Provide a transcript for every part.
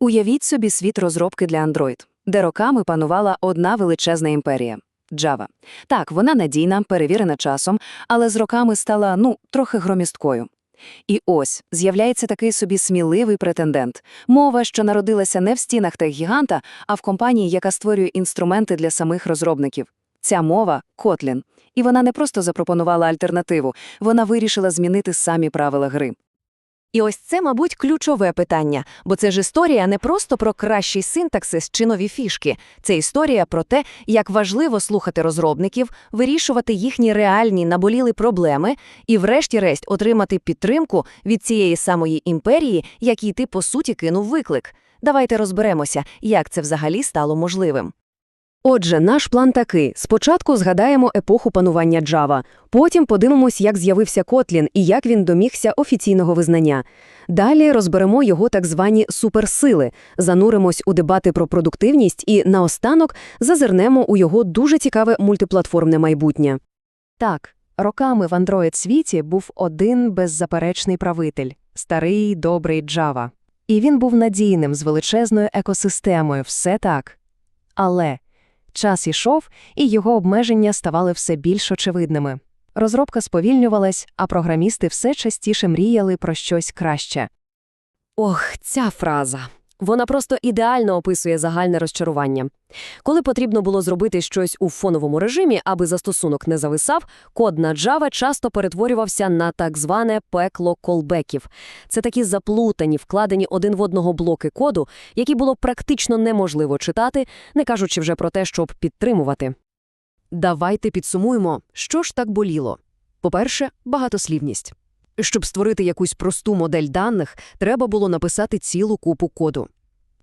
Уявіть собі світ розробки для Android, де роками панувала одна величезна імперія – Java. Так, вона надійна, перевірена часом, але з роками стала, ну, трохи громісткою. І ось з'являється такий собі сміливий претендент. Мова, що народилася не в стінах тех-гіганта, а в компанії, яка створює інструменти для самих розробників. Ця мова – Kotlin. І вона не просто запропонувала альтернативу, вона вирішила змінити самі правила гри. І ось це, мабуть, ключове питання, бо це ж історія не просто про кращий синтаксис чи нові фішки. Це історія про те, як важливо слухати розробників, вирішувати їхні реальні наболіли проблеми і, врешті-решт, отримати підтримку від цієї самої імперії, якій ти, по суті, кинув виклик. Давайте розберемося, як це взагалі стало можливим. Отже, наш план такий. Спочатку згадаємо епоху панування Java, потім подивимось, як з'явився Kotlin і як він домігся офіційного визнання. Далі розберемо його так звані суперсили, зануримось у дебати про продуктивність і, наостанок, зазирнемо у його дуже цікаве мультиплатформне майбутнє. Так, роками в Android-світі був один беззаперечний правитель – старий добрий Java. І він був надійним з величезною екосистемою, все так. Але Час ішов, і його обмеження ставали все більш очевидними. Розробка сповільнювалась, а програмісти все частіше мріяли про щось краще. Ох, ця фраза. Вона просто ідеально описує загальне розчарування. Коли потрібно було зробити щось у фоновому режимі, аби застосунок не зависав, код на Java часто перетворювався на так зване пекло колбеків. Це такі заплутані, вкладені один в одного блоки коду, які було практично неможливо читати, не кажучи вже про те, щоб підтримувати. Давайте підсумуємо, що ж так боліло. По-перше, багатослівність. Щоб створити якусь просту модель даних, треба було написати цілу купу коду.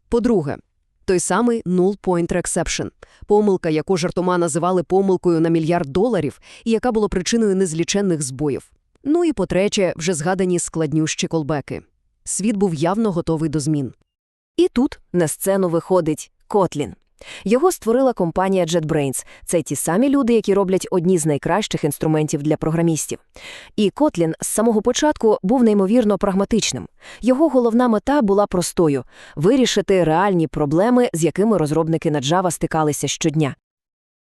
По-друге, той самий null pointer exception – помилка, яку жартома називали помилкою на мільярд доларів і яка була причиною незліченних збоїв. Ну і по-третє, вже згадані складнющі колбеки. Світ був явно готовий до змін. І тут на сцену виходить Kotlin. Його створила компанія JetBrains. Це ті самі люди, які роблять одні з найкращих інструментів для програмістів. І Kotlin з самого початку був неймовірно прагматичним. Його головна мета була простою – вирішити реальні проблеми, з якими розробники на Java стикалися щодня.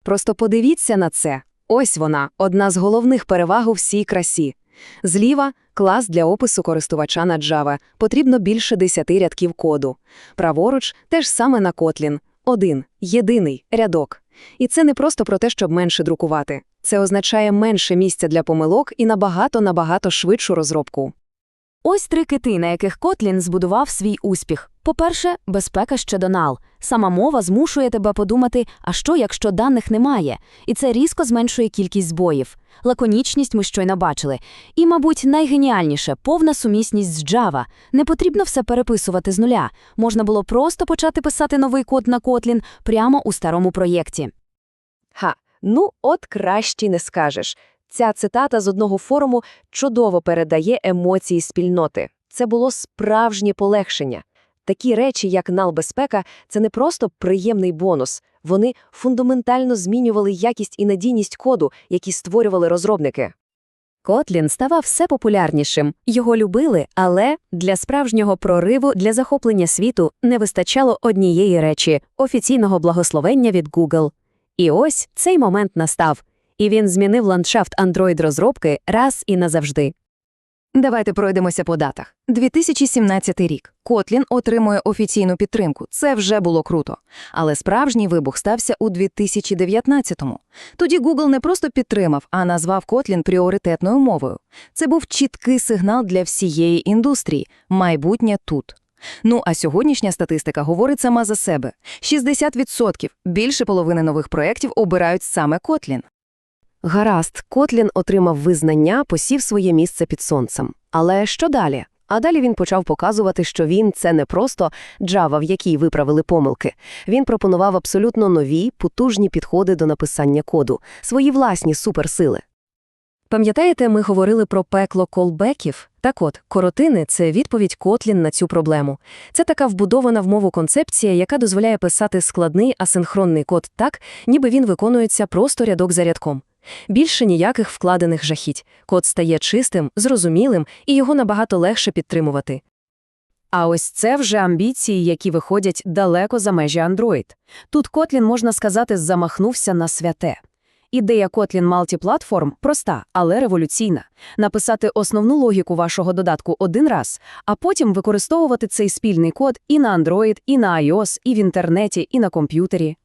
Просто подивіться на це. Ось вона, одна з головних переваг у всій красі. Зліва – клас для опису користувача на Java, потрібно більше 10 рядків коду. Праворуч – теж саме на Kotlin. Один, єдиний, рядок. І це не просто про те, щоб менше друкувати. Це означає менше місця для помилок і набагато-набагато швидшу розробку. Ось три кити, на яких Kotlin збудував свій успіх. По-перше, безпека ще донал. Сама мова змушує тебе подумати, а що, якщо даних немає, і це різко зменшує кількість збоїв. Лаконічність ми щойно бачили. І, мабуть, найгеніальніше повна сумісність з Java. Не потрібно все переписувати з нуля. Можна було просто почати писати новий код на Kotlin прямо у старому проєкті. Ха, ну от краще не скажеш. Ця цитата з одного форуму чудово передає емоції спільноти. Це було справжнє полегшення. Такі речі, як налбезпека, це не просто приємний бонус. Вони фундаментально змінювали якість і надійність коду, які створювали розробники. Котлін ставав все популярнішим. Його любили, але для справжнього прориву, для захоплення світу не вистачало однієї речі офіційного благословення від Google. І ось цей момент настав, і він змінив ландшафт Android-розробки раз і назавжди. Давайте пройдемося по датах. 2017 рік. Kotlin отримує офіційну підтримку. Це вже було круто. Але справжній вибух стався у 2019-му. Тоді Google не просто підтримав, а назвав Kotlin пріоритетною мовою. Це був чіткий сигнал для всієї індустрії. Майбутнє тут. Ну, а сьогоднішня статистика говорить сама за себе. 60% – більше половини нових проєктів обирають саме Kotlin. Гаразд, Котлін отримав визнання, посів своє місце під сонцем. Але що далі? А далі він почав показувати, що він це не просто Java, в якій виправили помилки. Він пропонував абсолютно нові, потужні підходи до написання коду, свої власні суперсили. Пам'ятаєте, ми говорили про пекло колбеків? Так от, коротини це відповідь Котлін на цю проблему. Це така вбудована в мову концепція, яка дозволяє писати складний асинхронний код так, ніби він виконується просто рядок за рядком. Більше ніяких вкладених жахіть. Код стає чистим, зрозумілим, і його набагато легше підтримувати. А ось це вже амбіції, які виходять далеко за межі Android. Тут Kotlin, можна сказати, замахнувся на святе. Ідея Kotlin Multiplatform проста, але революційна. Написати основну логіку вашого додатку один раз, а потім використовувати цей спільний код і на Android, і на iOS, і в інтернеті, і на комп'ютері.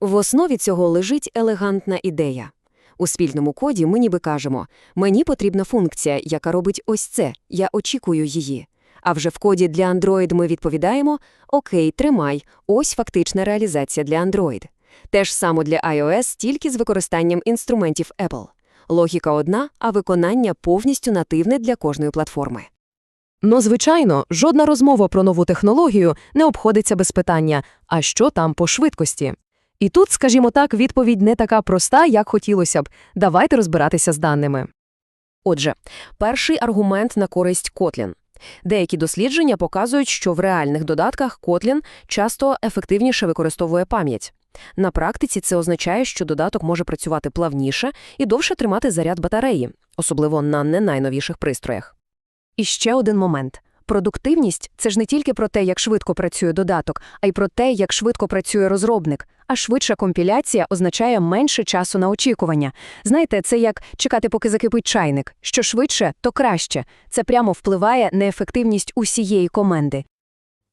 В основі цього лежить елегантна ідея. У спільному коді ми ніби кажемо «мені потрібна функція, яка робить ось це, я очікую її». А вже в коді для Android ми відповідаємо «Окей, тримай, ось фактична реалізація для Android». Те ж саме для iOS, тільки з використанням інструментів Apple. Логіка одна, а виконання повністю нативне для кожної платформи. Ну, звичайно, жодна розмова про нову технологію не обходиться без питання «а що там по швидкості?». І тут, скажімо так, відповідь не така проста, як хотілося б. Давайте розбиратися з даними. Отже, перший аргумент на користь Kotlin. Деякі дослідження показують, що в реальних додатках Kotlin часто ефективніше використовує пам'ять. На практиці це означає, що додаток може працювати плавніше і довше тримати заряд батареї, особливо на не найновіших пристроях. І ще один момент. Продуктивність – це ж не тільки про те, як швидко працює додаток, а й про те, як швидко працює розробник. А швидша компіляція означає менше часу на очікування. Знаєте, це як чекати, поки закипить чайник. Що швидше, то краще. Це прямо впливає на ефективність усієї команди.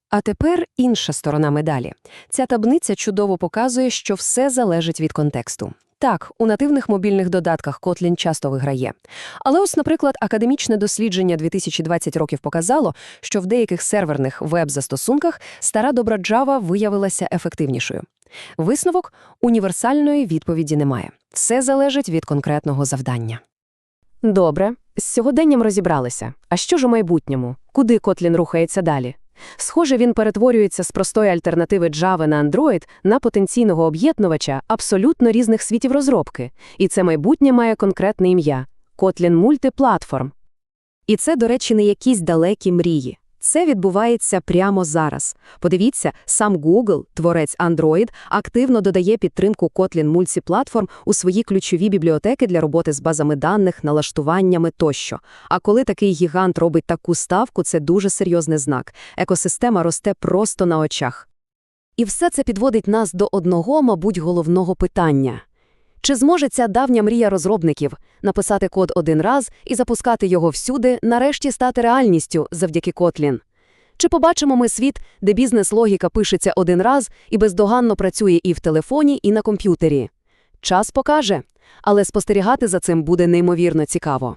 А тепер інша сторона медалі. Ця таблиця чудово показує, що все залежить від контексту. Так, у нативних мобільних додатках Kotlin часто виграє. Але ось, наприклад, академічне дослідження 2020 років показало, що в деяких серверних веб-застосунках стара добра Java виявилася ефективнішою. Висновок – універсальної відповіді немає. Все залежить від конкретного завдання. Добре, з сьогоденням розібралися. А що ж у майбутньому? Куди Kotlin рухається далі? Схоже, він перетворюється з простої альтернативи Java на Android на потенційного об'єднувача абсолютно різних світів розробки. І це майбутнє має конкретне ім'я – Kotlin Multiplatform. І це, до речі, не якісь далекі мрії. Це відбувається прямо зараз. Подивіться, сам Google, творець Android, активно додає підтримку Kotlin Multiplatform у свої ключові бібліотеки для роботи з базами даних, налаштуваннями тощо. А коли такий гігант робить таку ставку, це дуже серйозний знак. Екосистема росте просто на очах. І все це підводить нас до одного, мабуть, головного питання. Чи зможе ця давня мрія розробників написати код один раз і запускати його всюди, нарешті стати реальністю завдяки Kotlin? Чи побачимо ми світ, де бізнес-логіка пишеться один раз і бездоганно працює і в телефоні, і на комп'ютері? Час покаже, але спостерігати за цим буде неймовірно цікаво.